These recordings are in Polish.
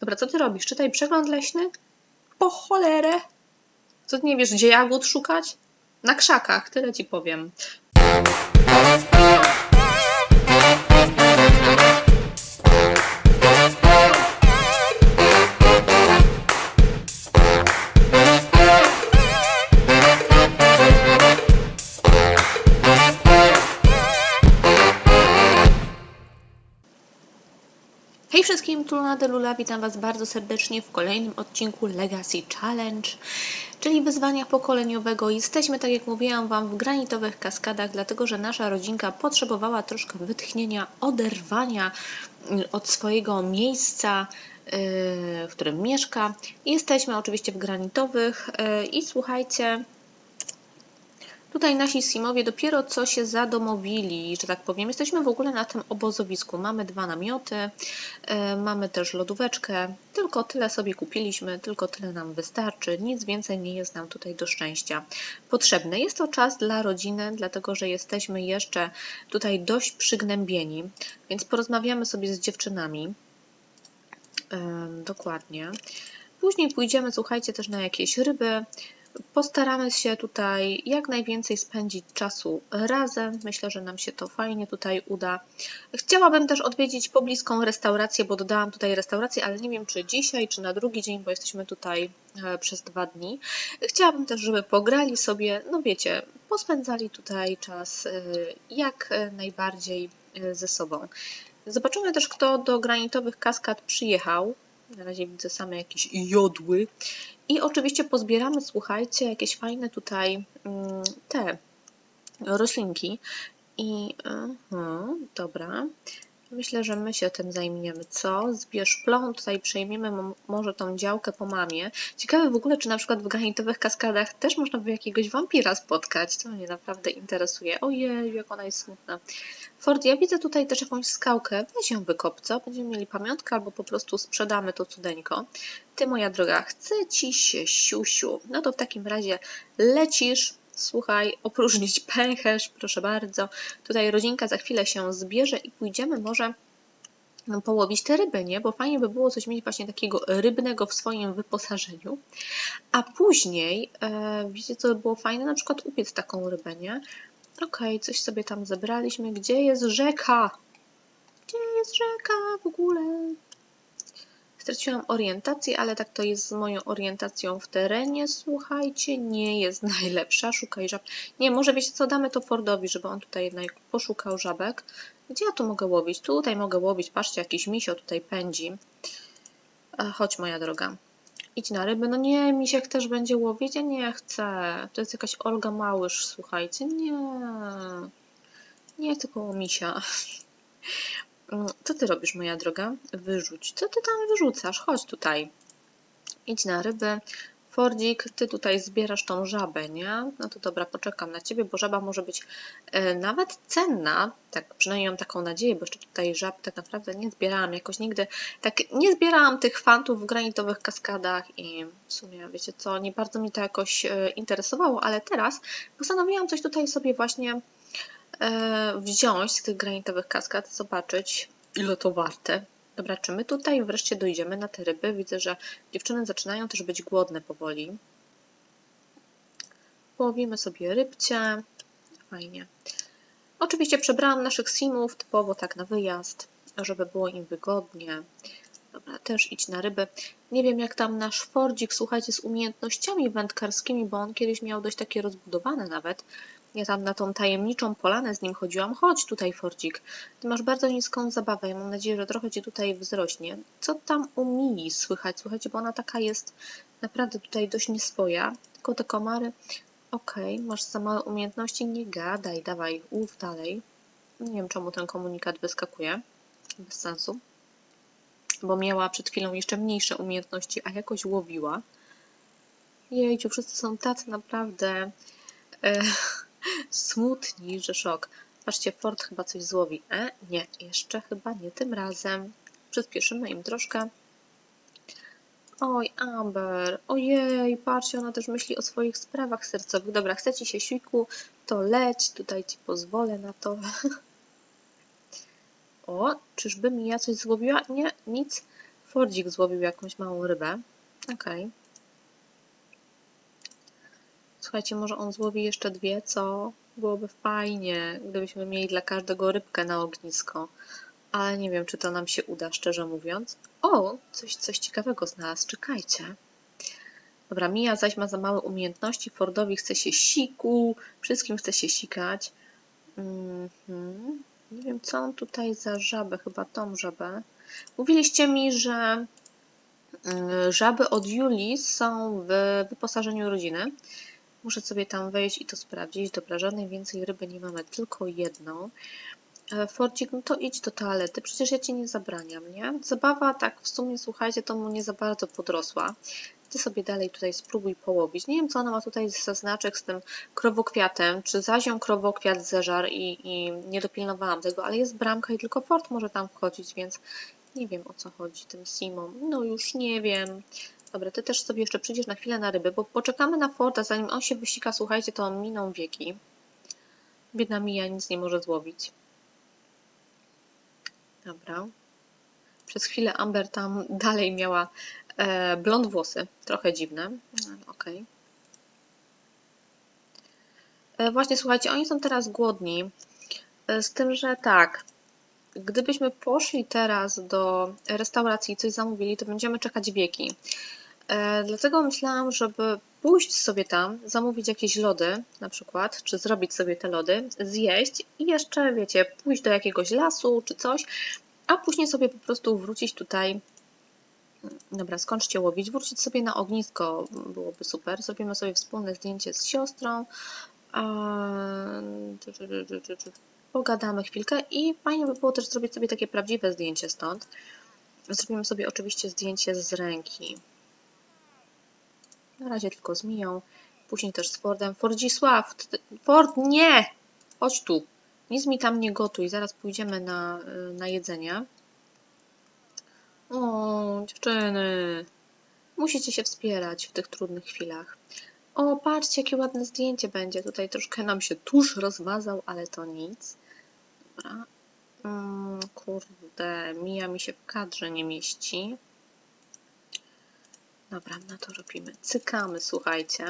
Dobra, co ty robisz? Czytaj przegląd leśny? Po cholerę! Co ty nie wiesz, gdzie jagód szukać? Na krzakach, tyle ci powiem. Luna Delula, witam Was bardzo serdecznie w kolejnym odcinku Legacy Challenge, czyli wyzwania pokoleniowego. Jesteśmy, tak jak mówiłam Wam, w granitowych kaskadach, dlatego że nasza rodzinka potrzebowała troszkę wytchnienia, oderwania y, od swojego miejsca, y, w którym mieszka. Jesteśmy oczywiście w granitowych y, i słuchajcie, Tutaj nasi Simowie dopiero co się zadomowili, że tak powiem. Jesteśmy w ogóle na tym obozowisku. Mamy dwa namioty, e, mamy też lodóweczkę. Tylko tyle sobie kupiliśmy, tylko tyle nam wystarczy. Nic więcej nie jest nam tutaj do szczęścia potrzebne. Jest to czas dla rodziny, dlatego że jesteśmy jeszcze tutaj dość przygnębieni, więc porozmawiamy sobie z dziewczynami. E, Dokładnie. Później pójdziemy, słuchajcie, też na jakieś ryby. Postaramy się tutaj jak najwięcej spędzić czasu razem. Myślę, że nam się to fajnie tutaj uda. Chciałabym też odwiedzić pobliską restaurację, bo dodałam tutaj restaurację, ale nie wiem czy dzisiaj, czy na drugi dzień, bo jesteśmy tutaj e, przez dwa dni. Chciałabym też, żeby pograli sobie, no wiecie, pospędzali tutaj czas e, jak e, najbardziej ze sobą. Zobaczymy też, kto do granitowych kaskad przyjechał. Na razie widzę same jakieś jodły. I oczywiście pozbieramy, słuchajcie, jakieś fajne tutaj mm, te roślinki. I mhm, dobra. Myślę, że my się tym zajmiemy. Co? Zbierz plon, tutaj przejmiemy mo- może tą działkę po mamie. Ciekawe w ogóle, czy na przykład w granitowych kaskadach też można by jakiegoś wampira spotkać. To mnie naprawdę interesuje. Ojej, jak ona jest smutna. Ford, ja widzę tutaj też jakąś skałkę. Weź ją wykop, co? Będziemy mieli pamiątkę albo po prostu sprzedamy to cudeńko. Ty, moja droga, chce ci się siusiu. No to w takim razie lecisz, słuchaj, opróżnić pęcherz, proszę bardzo. Tutaj rodzinka za chwilę się zbierze i pójdziemy może połowić te ryby, nie? Bo fajnie by było coś mieć właśnie takiego rybnego w swoim wyposażeniu. A później, e, wiecie co by było fajne? Na przykład upiec taką rybę, nie? Okej, coś sobie tam zebraliśmy. Gdzie jest rzeka? Gdzie jest rzeka w ogóle? Straciłam orientację, ale tak to jest z moją orientacją w terenie. Słuchajcie, nie jest najlepsza. Szukaj żab. Nie, może wiecie co, damy to Fordowi, żeby on tutaj jednak poszukał żabek. Gdzie ja tu mogę łowić? Tutaj mogę łowić. Patrzcie, jakiś misio tutaj pędzi. E, Chodź, moja droga. Idź na ryby. No nie, misiek też będzie łowić. Ja nie chcę. To jest jakaś Olga Małysz, słuchajcie. Nie. Nie koło misia. Co ty robisz, moja droga? Wyrzuć. Co ty tam wyrzucasz? Chodź tutaj. Idź na ryby. Fordzik, ty tutaj zbierasz tą żabę, nie? No to dobra, poczekam na ciebie, bo żaba może być e, nawet cenna. Tak, przynajmniej mam taką nadzieję, bo jeszcze tutaj żab tak naprawdę nie zbierałam jakoś nigdy. Tak, nie zbierałam tych fantów w granitowych kaskadach i w sumie, wiecie co, nie bardzo mi to jakoś e, interesowało, ale teraz postanowiłam coś tutaj sobie właśnie wziąć z tych granitowych kaskad, zobaczyć ile to warte. Dobra, czy my tutaj wreszcie dojdziemy na te ryby? Widzę, że dziewczyny zaczynają też być głodne powoli. Połowimy sobie rybcie. Fajnie. Oczywiście przebrałam naszych simów typowo tak na wyjazd, żeby było im wygodnie. Dobra, też idź na ryby. Nie wiem jak tam nasz Fordzik, słuchajcie, z umiejętnościami wędkarskimi, bo on kiedyś miał dość takie rozbudowane nawet. Ja tam na tą tajemniczą polanę z nim chodziłam. Chodź tutaj, Fordzik. Ty masz bardzo niską zabawę. Ja mam nadzieję, że trochę ci tutaj wzrośnie. Co tam u Mii słychać? Słuchajcie, bo ona taka jest naprawdę tutaj dość nieswoja. Tylko te komary. Okej, masz za małe umiejętności. Nie gadaj, dawaj, łów dalej. Nie wiem, czemu ten komunikat wyskakuje. Bez sensu. Bo miała przed chwilą jeszcze mniejsze umiejętności, a jakoś łowiła. Jejciu, wszyscy są tacy naprawdę e, smutni, że szok. Patrzcie, Ford chyba coś złowi. E, nie, jeszcze chyba nie tym razem. Przyspieszymy im troszkę. Oj, Amber, ojej, patrzcie, ona też myśli o swoich sprawach sercowych. Dobra, chce ci się siku, to leć, tutaj ci pozwolę na to. O, czyżby mi ja coś złowiła? Nie, nic. Fordzik złowił jakąś małą rybę. Okej. Słuchajcie, może on złowi jeszcze dwie, co byłoby fajnie, gdybyśmy mieli dla każdego rybkę na ognisko. Ale nie wiem, czy to nam się uda, szczerze mówiąc. O, coś, coś ciekawego znalazł, czekajcie. Dobra, Mia zaś ma za małe umiejętności, Fordowi chce się siku, wszystkim chce się sikać. Mhm. Nie wiem, co on tutaj za żabę, chyba tą żabę. Mówiliście mi, że y, żaby od Julii są w wyposażeniu rodziny. Muszę sobie tam wejść i to sprawdzić. Dobra, żadnej więcej ryby nie mamy, tylko jedną. E, Fordzik, no to idź do toalety, przecież ja ci nie zabraniam, nie? Zabawa, tak w sumie, słuchajcie, to mu nie za bardzo podrosła. Ty sobie dalej tutaj spróbuj połowić. Nie wiem, co ona ma tutaj za znaczek z tym krowokwiatem, czy zazią krowokwiat zeżar i, i nie dopilnowałam tego, ale jest bramka i tylko Ford może tam wchodzić, więc nie wiem, o co chodzi tym Simom. No już nie wiem. Dobra, ty też sobie jeszcze przyjdziesz na chwilę na ryby, bo poczekamy na Forda, zanim on się wysika, słuchajcie, to miną wieki. Biedna Mija nic nie może złowić. Dobra. Przez chwilę Amber tam dalej miała e, blond włosy. Trochę dziwne. No, Okej. E, Właśnie, słuchajcie, oni są teraz głodni. E, Z tym, że tak, gdybyśmy poszli teraz do restauracji i coś zamówili, to będziemy czekać wieki. E, Dlatego myślałam, żeby pójść sobie tam, zamówić jakieś lody na przykład, czy zrobić sobie te lody, zjeść i jeszcze, wiecie, pójść do jakiegoś lasu czy coś, a później sobie po prostu wrócić tutaj. Dobra, skończcie łowić, wrócić sobie na ognisko byłoby super. Zrobimy sobie wspólne zdjęcie z siostrą. Pogadamy chwilkę i fajnie by było też zrobić sobie takie prawdziwe zdjęcie stąd. Zrobimy sobie oczywiście zdjęcie z ręki. Na razie tylko z Miją, później też z Fordem. Fordzisław, Ford, nie! Chodź tu. Nic mi tam nie gotuj, zaraz pójdziemy na, y, na jedzenie. O, dziewczyny. Musicie się wspierać w tych trudnych chwilach. O, patrzcie, jakie ładne zdjęcie będzie. Tutaj troszkę nam się tusz rozmazał, ale to nic. Dobra. Mm, kurde, mija mi się w kadrze nie mieści. Dobra, na to robimy. Cykamy, słuchajcie.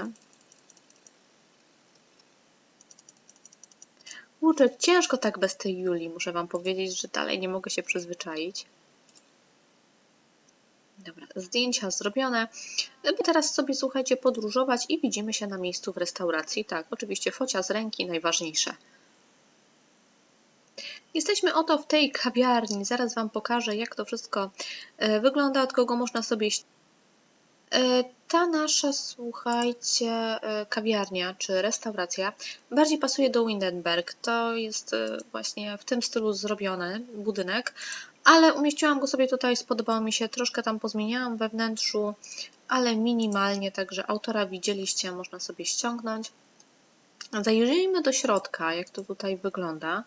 Kurczę, ciężko tak bez tej Julii, muszę Wam powiedzieć, że dalej nie mogę się przyzwyczaić. Dobra, zdjęcia zrobione. Teraz sobie, słuchajcie, podróżować i widzimy się na miejscu w restauracji. Tak, oczywiście focia z ręki najważniejsze. Jesteśmy oto w tej kawiarni. Zaraz Wam pokażę, jak to wszystko e, wygląda, od kogo można sobie E, Ta nasza, słuchajcie, e, kawiarnia czy restauracja bardziej pasuje do Windenberg. To jest właśnie w tym stylu zrobiony budynek, ale umieściłam go sobie tutaj, spodobało mi się, troszkę tam pozmieniałam we wnętrzu, ale minimalnie, także autora widzieliście, można sobie ściągnąć. Zajrzyjmy do środka, jak to tutaj wygląda.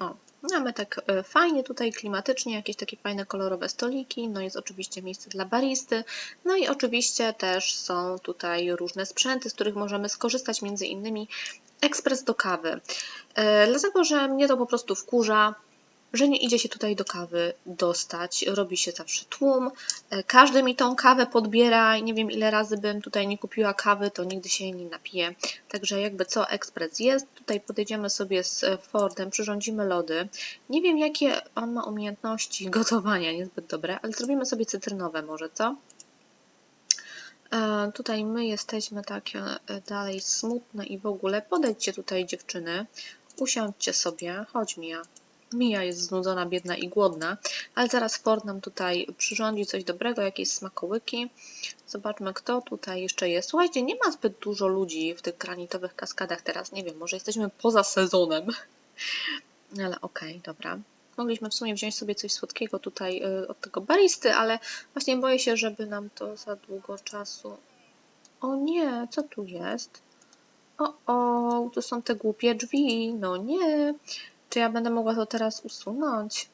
O, mamy tak e, fajnie tutaj, klimatycznie, jakieś takie fajne kolorowe stoliki, no jest oczywiście miejsce dla baristy, no i oczywiście też są tutaj różne sprzęty, z których możemy skorzystać, między innymi ekspres do kawy. E, Dlatego, że mnie to po prostu wkurza, że nie idzie się tutaj do kawy dostać, robi się zawsze tłum, e, każdy mi tą kawę podbiera i nie wiem ile razy bym tutaj nie kupiła kawy, to nigdy się jej nie napiję. Także jakby co ekspres jest, tutaj podejdziemy sobie z e, Fordem, przyrządzimy lody. Nie wiem jakie on ma umiejętności gotowania, niezbyt dobre, ale zrobimy sobie cytrynowe może, co? E, Tutaj my jesteśmy takie dalej smutne i w ogóle. Podejdźcie tutaj dziewczyny, usiądźcie sobie, chodź Mia. Mia jest znudzona, biedna i głodna, ale zaraz Ford nam tutaj przyrządzi coś dobrego, jakieś smakołyki. Zobaczmy, kto tutaj jeszcze jest. Słuchajcie, nie ma zbyt dużo ludzi w tych granitowych kaskadach teraz. Nie wiem, może jesteśmy poza sezonem. Ale okej, dobra. Mogliśmy w sumie wziąć sobie coś słodkiego tutaj y, od tego baristy, ale właśnie boję się, żeby nam to za długo czasu. O nie, co tu jest? O, o, to są te głupie drzwi. No nie. Czy ja będę mogła to teraz usunąć?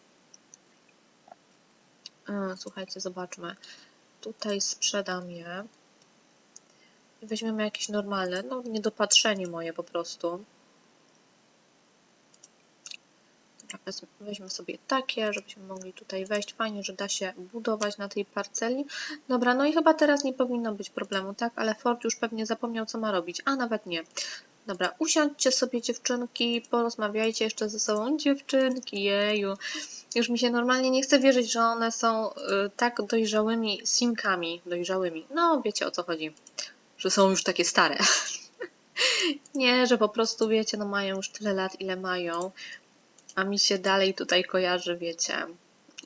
Słuchajcie, zobaczmy. Tutaj sprzedam je. I weźmiemy jakieś normalne, no niedopatrzenie moje po prostu. Weźmy sobie takie, żebyśmy mogli tutaj wejść. Fajnie, że da się budować na tej parceli. Dobra, no i chyba teraz nie powinno być problemu, tak? Ale Ford już pewnie zapomniał, co ma robić. A nawet nie. Dobra, usiądźcie sobie dziewczynki, porozmawiajcie jeszcze ze sobą. Dziewczynki, jeju. Już mi się normalnie nie chce wierzyć, że one są y, tak dojrzałymi simkami. Dojrzałymi. No, wiecie o co chodzi. Że są już takie stare. nie, że po prostu wiecie, no mają już tyle lat, ile mają. A mi się dalej tutaj kojarzy, wiecie,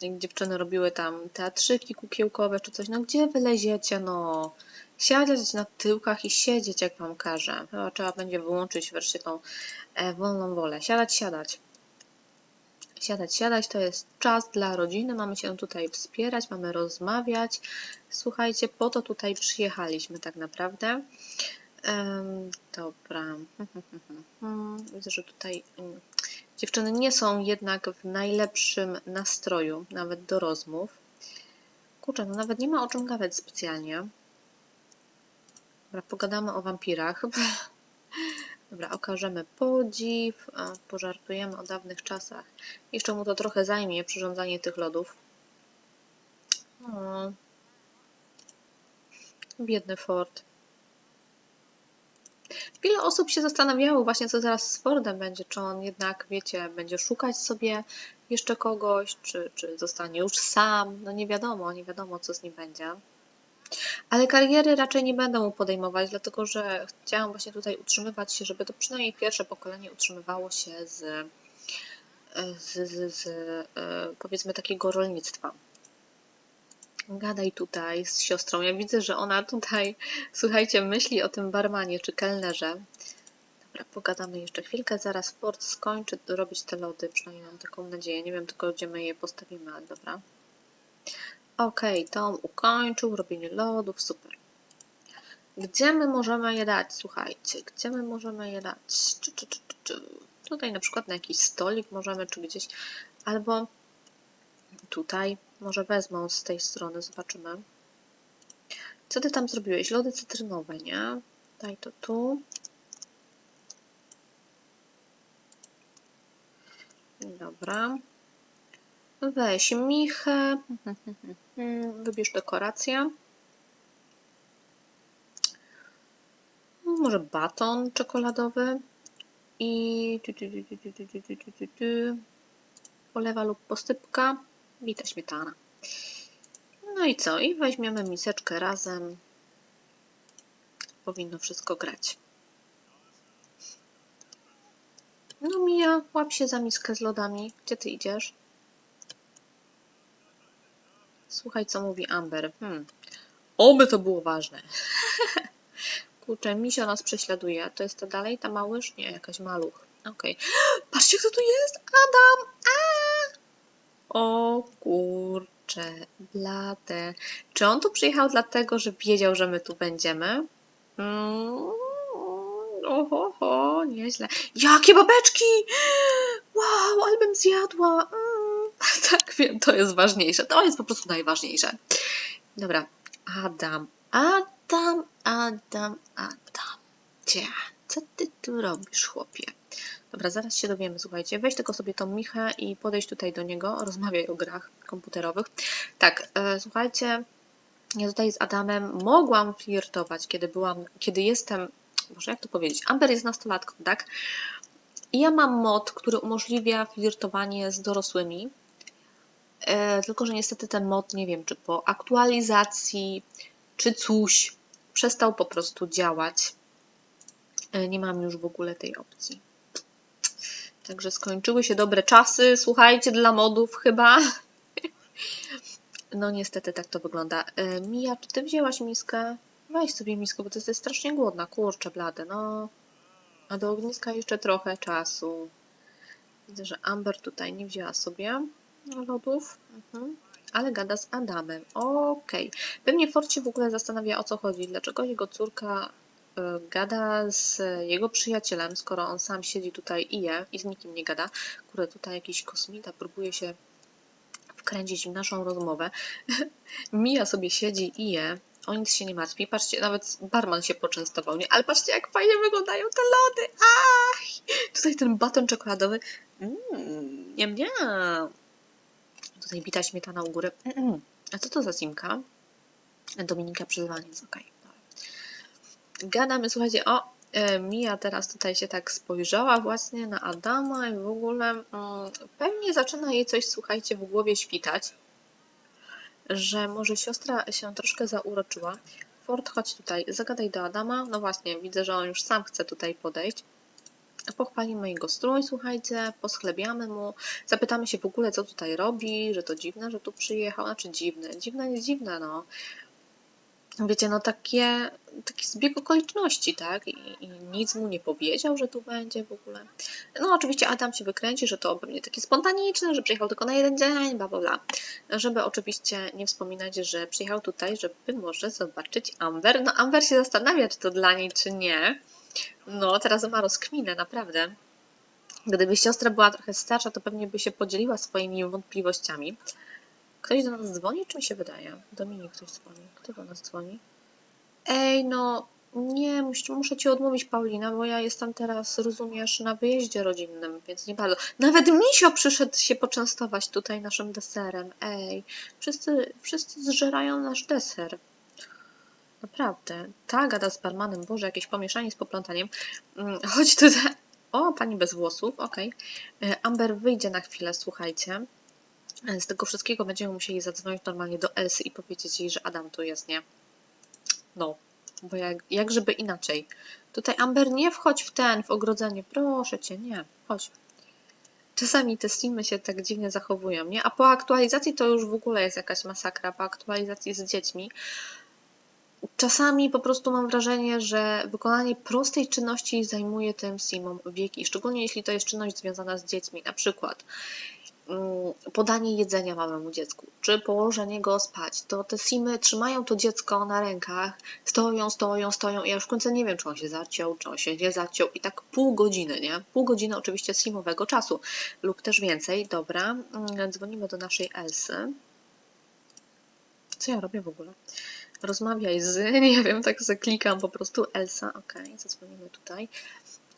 jak dziewczyny robiły tam teatrzyki kukiełkowe czy coś. No gdzie wy leziecie, no? Siadać na tyłkach i siedzieć, jak wam każę. Chyba trzeba będzie wyłączyć wreszcie tą e, wolną wolę. Siadać, siadać. Siadać, siadać to jest czas dla rodziny. Mamy się tutaj wspierać, mamy rozmawiać. Słuchajcie, po to tutaj przyjechaliśmy tak naprawdę. Dobra. Widzę, że tutaj dziewczyny nie są jednak w najlepszym nastroju, nawet do rozmów. Kurczę, no nawet nie ma o czym gadać specjalnie. Dobra, pogadamy o wampirach. Dobra, okażemy podziw, pożartujemy o dawnych czasach. Jeszcze mu to trochę zajmie, przyrządzanie tych lodów. O, biedny Ford. Wiele osób się zastanawiało właśnie, co teraz z Fordem będzie. Czy on jednak, wiecie, będzie szukać sobie jeszcze kogoś, czy, czy zostanie już sam. No nie wiadomo, nie wiadomo, co z nim będzie. Ale kariery raczej nie będę mu podejmować, dlatego że chciałam właśnie tutaj utrzymywać się, żeby to przynajmniej pierwsze pokolenie utrzymywało się z, z, z, z e, powiedzmy takiego rolnictwa. Gadaj tutaj z siostrą. Ja widzę, że ona tutaj, słuchajcie, myśli o tym barmanie czy kelnerze. Dobra, pogadamy jeszcze chwilkę. Zaraz Ford skończy robić te lody, przynajmniej mam taką nadzieję. Nie wiem tylko, gdzie my je postawimy, ale dobra. Okej, Tom ukończył robienie lodów, super. Gdzie my możemy je dać? Słuchajcie, gdzie my możemy je dać? Czy, czy, czy, czy, czy. Tutaj na przykład na jakiś stolik możemy, czy gdzieś, albo tutaj, może wezmą z tej strony, zobaczymy. Co ty tam zrobiłeś? Lody cytrynowe, nie? Daj to tu. Dobra. Weź Michę, wybierz dekorację. Może baton czekoladowy i olewa lub posypka, bita śmietana. No i co? I weźmiemy miseczkę razem. Powinno wszystko grać. No Mija, łap się za miskę z lodami. Gdzie ty idziesz? Słuchaj, co mówi Amber. Hmm. Oby to było ważne. Kurczę, misio nas prześladuje. To jest to dalej ta małyż? Nie, jakaś maluch. Okej. Patrzcie, kto tu jest! Adam! A! O kurczę, blade. Czy on tu przyjechał dlatego, że wiedział, że my tu będziemy? Mm, oho, ho, nieźle. Jakie babeczki! Wow, ale bym zjadła. Tak, wiem, to jest ważniejsze. To jest po prostu najważniejsze. Dobra, Adam, Adam, Adam, Adam. Cia, co ty tu robisz, chłopie? Dobra, zaraz się dowiemy, słuchajcie. Weź tylko sobie tą Michę i podejdź tutaj do niego, rozmawiaj o grach komputerowych. Tak, e, słuchajcie, ja tutaj z Adamem mogłam flirtować, kiedy byłam, kiedy jestem, może jak to powiedzieć, Amber jest nastolatką, tak? I ja mam mod, który umożliwia flirtowanie z dorosłymi, tylko że niestety ten mod, nie wiem, czy po aktualizacji, czy coś, przestał po prostu działać. E, nie mam już w ogóle tej opcji. Także skończyły się dobre czasy, słuchajcie, dla modów chyba. No niestety tak to wygląda. E, Mija, czy ty wzięłaś miskę? Weź sobie miskę, bo ty jesteś strasznie głodna. Kurczę, blade, no. A do ogniska jeszcze trochę czasu. Widzę, że Amber tutaj nie wzięła sobie lodów, mhm. ale gada z Adamem. Okej. Pewnie Ford się w ogóle zastanawia o co chodzi. Dlaczego jego córka y, gada z jego przyjacielem, skoro on sam siedzi tutaj i je i z nikim nie gada. Kurde, tutaj jakiś kosmita próbuje się wkręcić w naszą rozmowę. Mija sobie siedzi i je, O nic się nie martwi. Patrzcie, nawet barman się poczęstował, nie? Ale patrzcie, jak fajnie wyglądają te lody. Ach! Tutaj ten baton czekoladowy. Mmm, nie, nie. Tutaj bita śmietana u góry. A co to za simka? Dominika przyzwaniec, okej. Okay. Gadamy, słuchajcie, o, e, Mia teraz tutaj się tak spojrzała właśnie na Adama i w ogóle mm, pewnie zaczyna jej coś, słuchajcie, w głowie świtać, że może siostra się troszkę zauroczyła. Ford, chodź tutaj, zagadaj do Adama. No właśnie, widzę, że on już sam chce tutaj podejść. Pochwalimy jego strój, słuchajcie, poschlebiamy mu, zapytamy się w ogóle, co tutaj robi, że to dziwne, że tu przyjechał, znaczy dziwne, dziwne, nie dziwne, no. Wiecie, no takie, taki zbieg okoliczności, tak? I, I nic mu nie powiedział, że tu będzie w ogóle. No oczywiście Adam się wykręci, że to pewnie takie spontaniczne, że przyjechał tylko na jeden dzień, bla, bla, bla. Żeby oczywiście nie wspominać, że przyjechał tutaj, żeby może zobaczyć Amber. No Amber się zastanawia, czy to dla niej, czy nie. No, teraz ma rozkminę, naprawdę. Gdyby siostra była trochę starsza, to pewnie by się podzieliła swoimi wątpliwościami. Ktoś do nas dzwoni, czy mi się wydaje? Dominik ktoś dzwoni. Kto do nas dzwoni? Ej, no nie, mus, muszę ci odmówić, Paulina, bo ja jestem teraz, rozumiesz, na wyjeździe rodzinnym, więc nie bardzo. Nawet Misio przyszedł się poczęstować tutaj naszym deserem. Ej, wszyscy, wszyscy zżerają nasz deser. Naprawdę. Ta gada z barmanem. Boże, jakieś pomieszanie z poplątaniem. Mm, Chodź tutaj. O, pani bez włosów, okej. Okay. Amber wyjdzie na chwilę, słuchajcie. E, Z tego wszystkiego będziemy musieli zadzwonić normalnie do Elsy i powiedzieć jej, że Adam tu jest, nie? No, bo jak, jak żeby inaczej. Tutaj Amber, nie wchodź w ten, w ogrodzenie, proszę cię, nie, chodź. Czasami te streamy się tak dziwnie zachowują, nie? A po aktualizacji to już w ogóle jest jakaś masakra, po aktualizacji z dziećmi czasami po prostu mam wrażenie, że wykonanie prostej czynności zajmuje tym simom wieki, szczególnie jeśli to jest czynność związana z dziećmi, na przykład mm, podanie jedzenia małemu dziecku, czy położenie go spać, to te simy trzymają to dziecko na rękach, stoją, stoją, stoją i ja już w końcu nie wiem, czy on się zaciął, czy on się nie zaciął i tak pół godziny, nie? Pół godziny oczywiście simowego czasu lub też więcej. Dobra, mm, dzwonimy do naszej Elsy. Co ja robię w ogóle? Rozmawiaj z, nie wiem, tak zaklikam po prostu Elsa, ok, zadzwonimy tutaj,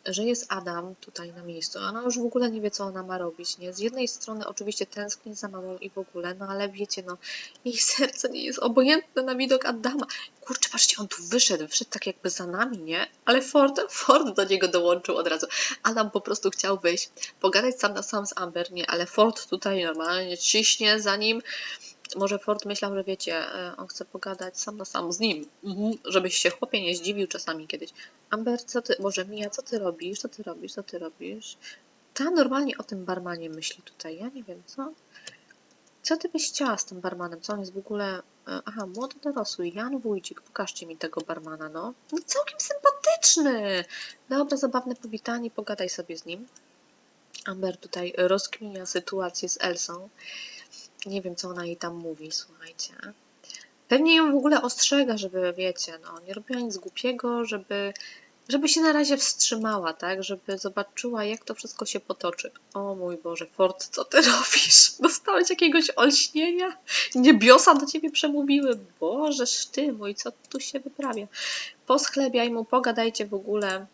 że jest Adam tutaj na miejscu. Ona już w ogóle nie wie, co ona ma robić, nie? Z jednej strony oczywiście tęskni za mamą i w ogóle, no ale wiecie, no, jej serce nie jest obojętne na widok Adama. Kurczę, patrzcie, on tu wyszedł, wyszedł tak jakby za nami, nie? Ale Ford, Ford do niego dołączył od razu. Adam po prostu chciał wyjść, pogadać sam na sam z Amber, nie? Ale Ford tutaj normalnie ciśnie za nim, może Ford myślał, że wiecie, e, on chce pogadać sam na sam z nim, mhm. żebyś się chłopie nie zdziwił czasami kiedyś. Amber, co ty, może Mia, co ty robisz, co ty robisz, co ty robisz? Ta normalnie o tym barmanie myśli tutaj, ja nie wiem, co? Co ty byś chciała z tym barmanem? Co on jest w ogóle... E, aha, młody dorosły, Jan Wójcik, pokażcie mi tego barmana, no. No całkiem sympatyczny! Dobra, zabawne powitanie, pogadaj sobie z nim. Amber tutaj rozkminia sytuację z Elsą. Nie wiem, co ona jej tam mówi, słuchajcie. Pewnie ją w ogóle ostrzega, żeby, wiecie, no, nie robiła nic głupiego, żeby, żeby się na razie wstrzymała, tak? Żeby zobaczyła, jak to wszystko się potoczy. O mój Boże, Ford, co ty robisz? Dostałeś jakiegoś olśnienia? Niebiosa do ciebie przemówiły. Boże, ty mój, co tu się wyprawia? Poschlebiaj mu, pogadajcie w ogóle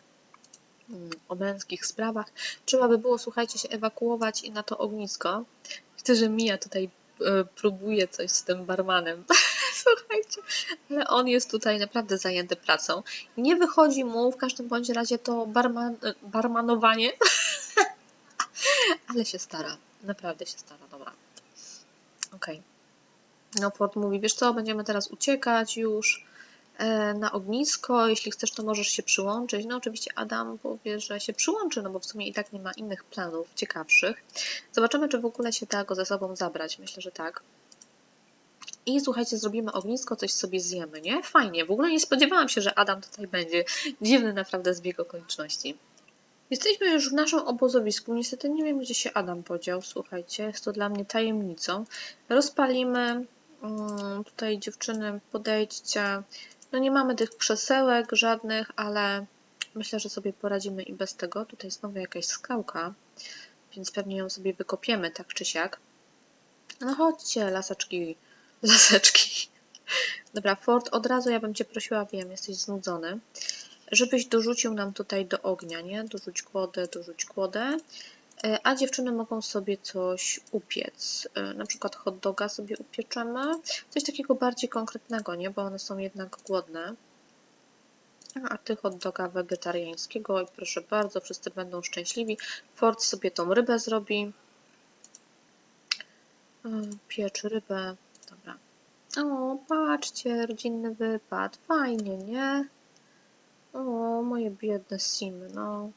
mm, o męskich sprawach. Trzeba by było, słuchajcie, się ewakuować i na to ognisko. Widzę, że Mija tutaj próbuje coś z tym barmanem. Słuchajcie, ale on jest tutaj naprawdę zajęty pracą. Nie wychodzi mu w każdym bądź razie to barman, e, barmanowanie, ale się stara. Naprawdę się stara, dobra. Okej. Okay. No, Ford mówi, wiesz co, będziemy teraz uciekać już. E, na ognisko. Jeśli chcesz, to możesz się przyłączyć. No oczywiście Adam powie, że się przyłączy, no bo w sumie i tak nie ma innych planów ciekawszych. Zobaczymy, czy w ogóle się da go ze sobą zabrać. Myślę, że tak. I słuchajcie, zrobimy ognisko, coś sobie zjemy, nie? Fajnie. W ogóle nie spodziewałam się, że Adam tutaj będzie. Dziwny naprawdę zbieg okoliczności. Jesteśmy już w naszym obozowisku. Niestety nie wiem, gdzie się Adam podział. Słuchajcie, jest to dla mnie tajemnicą. Rozpalimy. Mm, tutaj dziewczyny, podejdźcie. No nie mamy tych krzesełek żadnych, ale myślę, że sobie poradzimy i bez tego. Tutaj znowu jakaś skałka, więc pewnie ją sobie wykopiemy tak czy siak. No chodźcie, laseczki, laseczki. Dobra, Ford, od razu ja bym Cię prosiła, wiem, jesteś znudzony, żebyś dorzucił nam tutaj do ognia, nie? Dorzuć kłodę, dorzuć kłodę. E, A dziewczyny mogą sobie coś upiec. E, Na przykład hot doga sobie upieczemy. Coś takiego bardziej konkretnego, nie? Bo one są jednak głodne. A ty hot doga wegetariańskiego i proszę bardzo, wszyscy będą szczęśliwi. Ford sobie tą rybę zrobi. E, Piecz rybę. Dobra. O, patrzcie, rodzinny wypad. Fajnie, nie? O, moje biedne simy, no.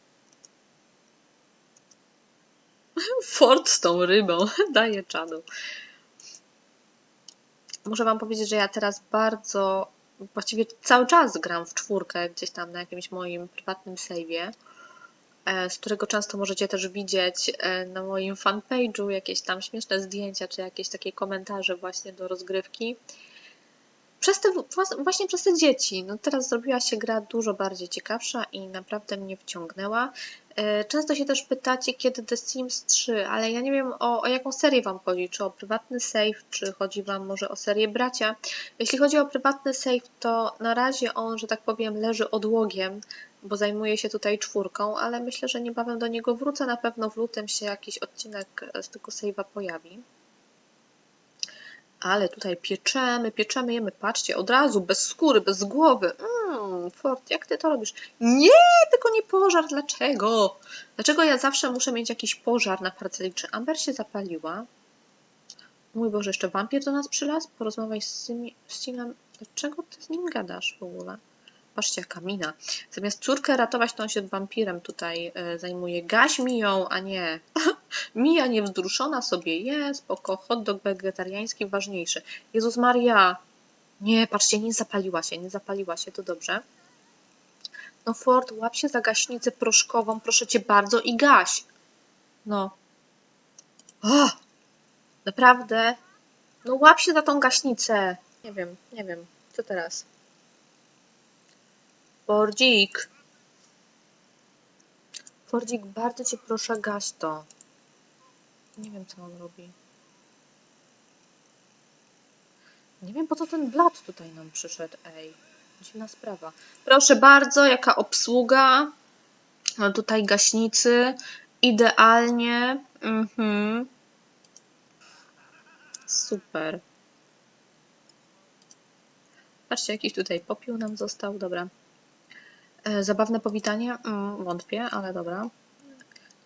Ford z tą rybą daje czadu. Muszę Wam powiedzieć, że ja teraz bardzo, właściwie cały czas gram w czwórkę gdzieś tam na jakimś moim prywatnym save'ie, e, z którego często możecie też widzieć e, na moim fanpage'u jakieś tam śmieszne zdjęcia, czy jakieś takie komentarze właśnie do rozgrywki. Przez te, właśnie przez te dzieci. No teraz zrobiła się gra dużo bardziej ciekawsza i naprawdę mnie wciągnęła. E, Często się też pytacie, kiedy The Sims 3, ale ja nie wiem o, o jaką serię Wam chodzi, czy o prywatny save, czy chodzi Wam może o serię bracia. Jeśli chodzi o prywatny save, to na razie on, że tak powiem, leży odłogiem, bo zajmuje się tutaj czwórką, ale myślę, że niebawem do niego wrócę. Na pewno w lutym się jakiś odcinek z tego save'a pojawi. Ale tutaj pieczemy, pieczemy, jemy. Patrzcie, od razu, bez skóry, bez głowy. Mmm, Ford, jak ty to robisz? Nie, tylko nie pożar. Dlaczego? Dlaczego ja zawsze muszę mieć jakiś pożar na parceli? Czy Amber się zapaliła? Mój Boże, jeszcze wampir do nas przylazł? Porozmawiaj z Sinem. Dlaczego ty z nim gadasz w ogóle? Patrzcie, jaka mina. Zamiast córkę ratować, to on się wampirem tutaj e, zajmuje. Gaś mi ją, a nie. Mija niewzruszona sobie jest, spoko, hot dog wegetariański ważniejszy. Jezus Maria! Nie, patrzcie, nie zapaliła się, nie zapaliła się, to dobrze. No Ford, łap się za gaśnicę proszkową, proszę cię bardzo i gaś. No. O! Naprawdę? No łap się za tą gaśnicę. Nie wiem, nie wiem. Co teraz? Fordzik. Fordzik, bardzo cię proszę, gaś to. Nie wiem, co on robi. Nie wiem, po co ten blat tutaj nam przyszedł, ej. Dziwna sprawa. Proszę bardzo, jaka obsługa. No tutaj gaśnicy. Idealnie. Mhm. Super. Patrzcie, jakiś tutaj popiół nam został. Dobra. E, Zabawne powitanie? Mm, wątpię, ale dobra.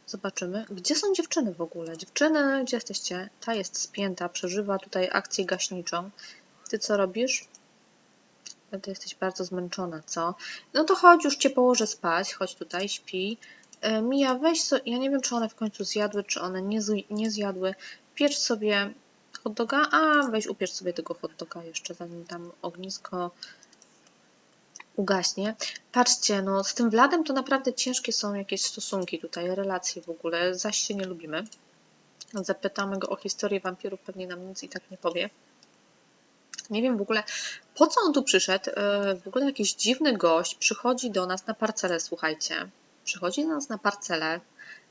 Zobaczymy. Gdzie są dziewczyny w ogóle? Dziewczyny, gdzie jesteście? Ta jest spięta, przeżywa tutaj akcję gaśniczą. Ty co robisz? Ty jesteś bardzo zmęczona, co? No to chodź, już cię położę spać. Chodź tutaj, śpi. E, Mija, weź so... Ja nie wiem, czy one w końcu zjadły, czy one nie, zj- nie zjadły. Piecz sobie hot doga, a weź upiecz sobie tego hot doga jeszcze, zanim tam ognisko ugaśnie. Patrzcie, no z tym Wladem to naprawdę ciężkie są jakieś stosunki tutaj, relacje w ogóle, zaś się nie lubimy. Zapytamy go o historię wampirów, pewnie nam nic i tak nie powie. Nie wiem w ogóle, po co on tu przyszedł. E, W ogóle jakiś dziwny gość przychodzi do nas na parcelę, słuchajcie. Przychodzi do nas na parcelę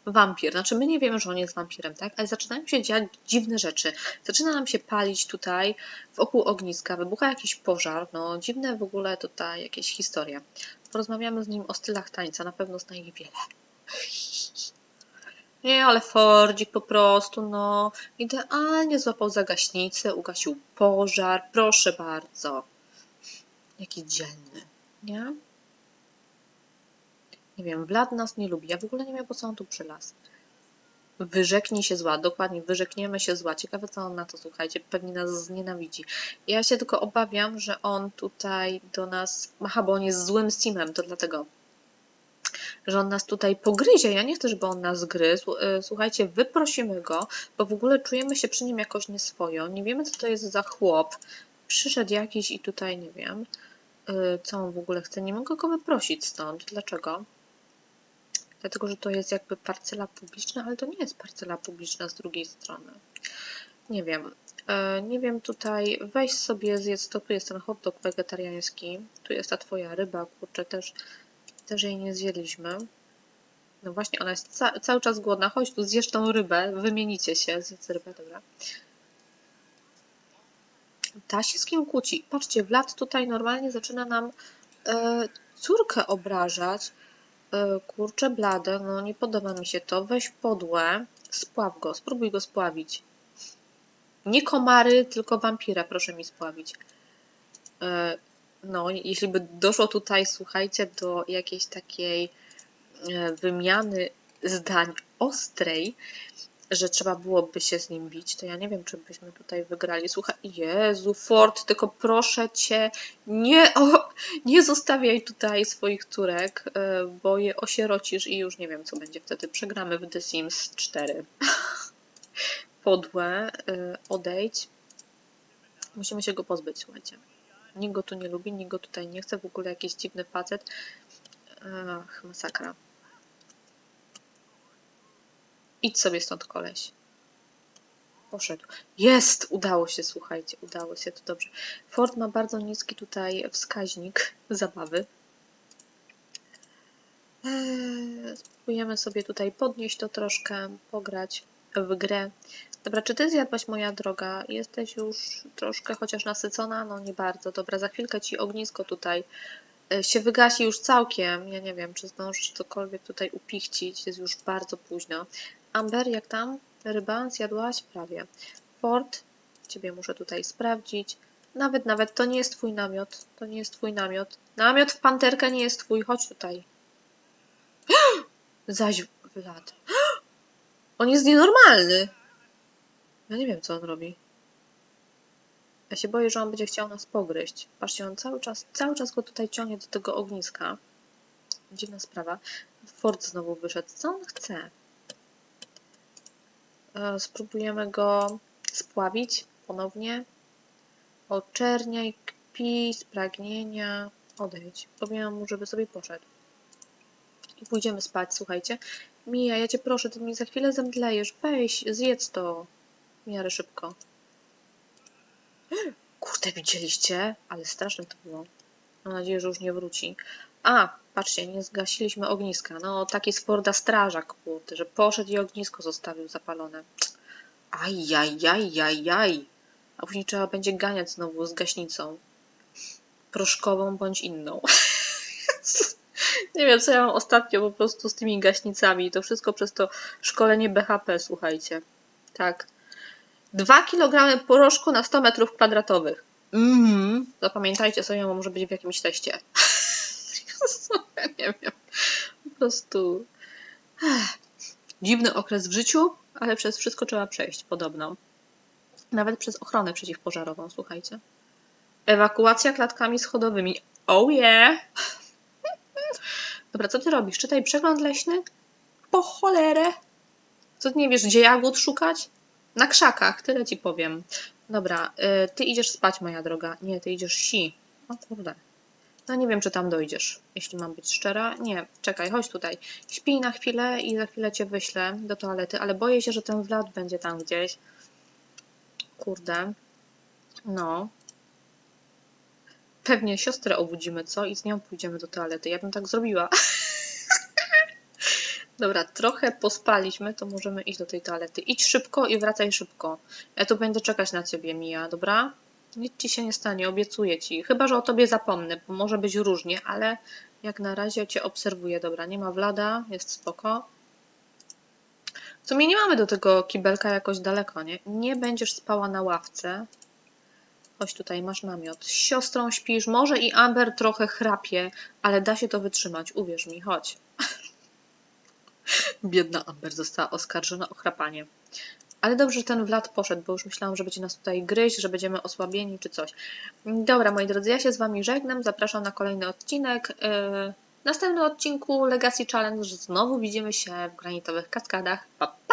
wampir. Znaczy, my nie wiemy, że on jest wampirem, tak? Ale zaczynają się dziać dziwne rzeczy. Zaczyna nam się palić tutaj wokół ogniska, wybucha jakiś pożar. No, dziwne w ogóle tutaj jakieś historie. Porozmawiamy z nim o stylach tańca, na pewno zna ich wiele. Nie, ale Fordzik po prostu, no, idealnie złapał za gaśnicę, ugasił pożar, proszę bardzo. Jaki dzielny, nie? Nie wiem, Vlad nas nie lubi. Ja w ogóle nie wiem, po co on tu przylazł. Wyrzeknij się zła, dokładnie, wyrzekniemy się zła. Ciekawe, co on na to, słuchajcie, pewnie nas znienawidzi. Ja się tylko obawiam, że on tutaj do nas, aha, bo on jest złym Simem, to dlatego, że on nas tutaj pogryzie. Ja nie chcę, żeby on nas gryzł. Y, Słuchajcie, wyprosimy go, bo w ogóle czujemy się przy nim jakoś nieswojo. Nie wiemy, co to jest za chłop. Przyszedł jakiś i tutaj nie wiem, y, co on w ogóle chce. Nie mogę go wyprosić stąd. Dlaczego? Dlatego, że to jest jakby parcela publiczna, ale to nie jest parcela publiczna z drugiej strony. Nie wiem. E, Nie wiem tutaj, weź sobie zjedz to, tu jest ten hot dog wegetariański, tu jest ta twoja ryba, kurczę, też, też jej nie zjedliśmy. No właśnie, ona jest ca cały czas głodna, chodź tu, zjesz tą rybę, wymienicie się, zjedz rybę, dobra. Ta się z kim kłóci. Patrzcie, Vlad tutaj normalnie zaczyna nam e, córkę obrażać. E, kurczę blade, no nie podoba mi się to. Weź podłe, spław go, spróbuj go spławić. Nie komary, tylko wampira, proszę mi spławić. E, no, jeśli by doszło tutaj, słuchajcie, do jakiejś takiej e, wymiany zdań ostrej, że trzeba byłoby się z nim bić, to ja nie wiem, czy byśmy tutaj wygrali. Słuchaj, Jezu, Ford, tylko proszę cię, nie, o, nie zostawiaj tutaj swoich córek, e, bo je osierocisz i już nie wiem, co będzie wtedy. Przegramy w The Sims 4. Podłe, e, odejdź. Musimy się go pozbyć, słuchajcie. Nikt go tu nie lubi, nikt go tutaj nie chce, w ogóle jakiś dziwny facet. Ach, masakra. Idź sobie stąd, koleś. Poszedł. Jest! Udało się, słuchajcie, udało się, to dobrze. Ford ma bardzo niski tutaj wskaźnik zabawy. Eee, Spróbujemy sobie tutaj podnieść to troszkę, pograć w grę. Dobra, czy ty zjadłaś, moja droga? Jesteś już troszkę chociaż nasycona? No nie bardzo. Dobra, za chwilkę ci ognisko tutaj e, się wygasi już całkiem. Ja nie wiem, czy zdążysz cokolwiek tutaj upichcić. Jest już bardzo późno. Amber, jak tam? Ryba? Zjadłaś? Prawie. Ford, ciebie muszę tutaj sprawdzić. Nawet, nawet, to nie jest twój namiot. To nie jest twój namiot. Namiot w panterkę nie jest twój. Chodź tutaj. Zaś Vlad. On jest nienormalny. Ja nie wiem, co on robi. Ja się boję, że on będzie chciał nas pogryźć. Patrzcie, on cały czas, cały czas go tutaj ciągnie do tego ogniska. Dziwna sprawa. Ford znowu wyszedł. Co on chce? E, Spróbujemy go spławić ponownie. Oczerniaj, kpi z pragnienia. Odejdź. Powiem mu, żeby sobie poszedł. I pójdziemy spać, słuchajcie. Mija, ja cię proszę, ty mi za chwilę zemdlejesz. Weź, zjedz to. Miarę szybko. Kurde, widzieliście? Ale straszne to było. Mam nadzieję, że już nie wróci. A, patrzcie, nie zgasiliśmy ogniska. No, taki z Forda strażak, kurde, że poszedł i ognisko zostawił zapalone. Ajajajajaj. A później trzeba będzie ganiać znowu z gaśnicą. Proszkową bądź inną. nie wiem, co ja mam ostatnio po prostu z tymi gaśnicami. To wszystko przez to szkolenie BHP, słuchajcie. Tak. 2 kg poroszku na 100 metrów kwadratowych. Mhm. Zapamiętajcie sobie, bo może być w jakimś teście. nie wiem. Po prostu. Dziwny okres w życiu, ale przez wszystko trzeba przejść, podobno. Nawet przez ochronę przeciwpożarową, słuchajcie. Ewakuacja klatkami schodowymi. Oh yeah! Dobra, co ty robisz? Czytaj przegląd leśny? Po cholerę! Co ty nie wiesz, gdzie jagód szukać? Na krzakach, tyle ci powiem. Dobra, y, ty idziesz spać, moja droga. Nie, ty idziesz si. O kurde. No nie wiem, czy tam dojdziesz, jeśli mam być szczera. Nie, czekaj, chodź tutaj. Śpij na chwilę i za chwilę cię wyślę do toalety, ale boję się, że ten Vlad będzie tam gdzieś. Kurde. No. Pewnie siostrę obudzimy, co? I z nią pójdziemy do toalety. Ja bym tak zrobiła. Dobra, trochę pospaliśmy, to możemy iść do tej toalety. Idź szybko i wracaj szybko. Ja tu będę czekać na ciebie, Mija, dobra? Nic ci się nie stanie, obiecuję ci. Chyba, że o tobie zapomnę, bo może być różnie, ale jak na razie cię obserwuję. Dobra, nie ma Vlada, jest spoko. W sumie nie mamy do tego kibelka jakoś daleko, nie? Nie będziesz spała na ławce. Chodź tutaj, masz namiot. Z siostrą śpisz, może i Amber trochę chrapie, ale da się to wytrzymać, uwierz mi, chodź. Biedna Amber została oskarżona o chrapanie. Ale dobrze, że ten Vlad poszedł, bo już myślałam, że będzie nas tutaj gryźć, że będziemy osłabieni czy coś. Dobra, moi drodzy, ja się z Wami żegnam. Zapraszam na kolejny odcinek. Yy, W następnym odcinku Legacy Challenge znowu widzimy się w granitowych kaskadach. Pa!